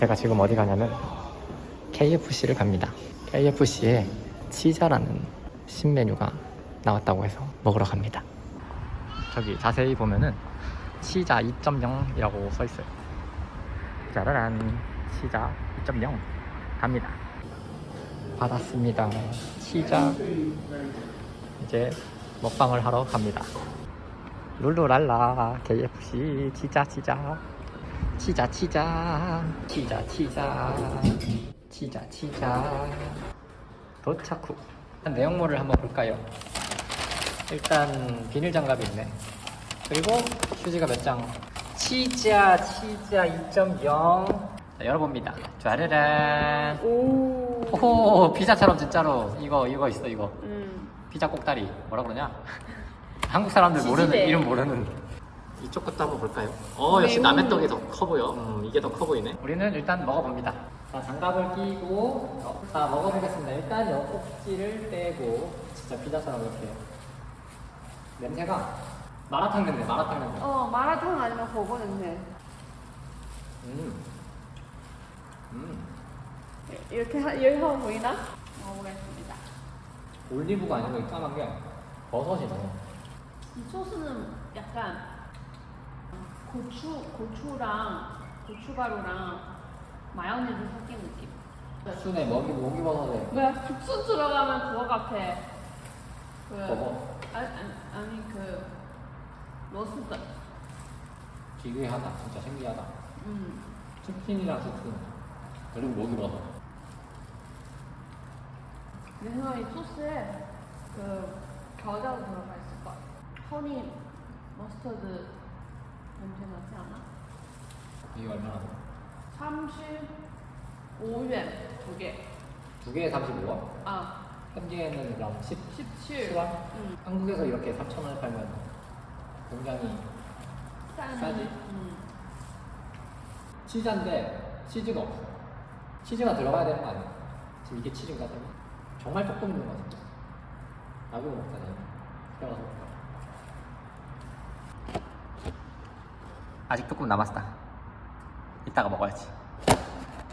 제가 지금 어디 가냐면 KFC를 갑니다. KFC에 치자라는 신메뉴가 나왔다고 해서 먹으러 갑니다. 저기 자세히 보면은 치자 2.0이라고 써 있어요. 짜라란 치자 2.0 갑니다. 받았습니다. 치자 이제 먹방을 하러 갑니다. 룰루랄라 KFC 치자 치자 치자 치자. 치자 치자. 치자 치자. 도착 후. 내용물을 한번 볼까요? 일단 비닐 장갑이 있네. 그리고 휴지가 몇장? 치자 치자 2.0 자, 열어봅니다. 짜르란. 오. 오 피자처럼 진짜로. 이거 이거 있어 이거. 음. 피자 꼭다리. 뭐라 그러냐? 한국 사람들 모르는. 이름 모르는 이쪽 것도 한번 볼까요? 어 역시 매운- 남의 떡이 더 커 보여. 음, 이게 더 커 보이네. 우리는 일단 먹어봅니다. 자 장갑을 끼고 어, 자 먹어보겠습니다. 일단 요 꼭지를 떼고 진짜 피자처럼 이렇게 냄새가 마라탕 냄새, 마라탕 냄새. 어 마라탕 아니면 버거 냄새. 음, 음, 이렇게 하, 이렇게 하면 보이나? 먹어보겠습니다. 올리브가 아니고 이 까만 게 버섯이네. 이 소스는 약간 고추 고추랑 고추가루랑 마요네즈 섞인 느낌. 순에 먹이 모기 버섯에 뭐야 국수 들어가면 그거 같아. 그 버거 아니, 아니, 아니 그 로스트. 기괴하다, 진짜 신기하다. 음. 치킨이랑 치킨 그리고 모기 버섯. 그래서 이 소스에 그 겨자도 들어가 있을 거야. 허니 머스터드 냄새 나지 않아? 이게 얼마나 돼? 35엔 두 개. 두 개에 35원? 아, 현지에는 그럼 10, 17. 10원? 응. 한국에서 이렇게 3,000원에 팔면 굉장히 싼. 싸지? 응. 치즈인데 치즈가 없어. 치즈가 들어가야 되는 거 아니야? 지금 이게 치즈인가? 정말 조금 있는 거 같아. 나도 먹잖아요. 들어가서 먹자. 아직 조금 남았다. 이따가 먹어야지.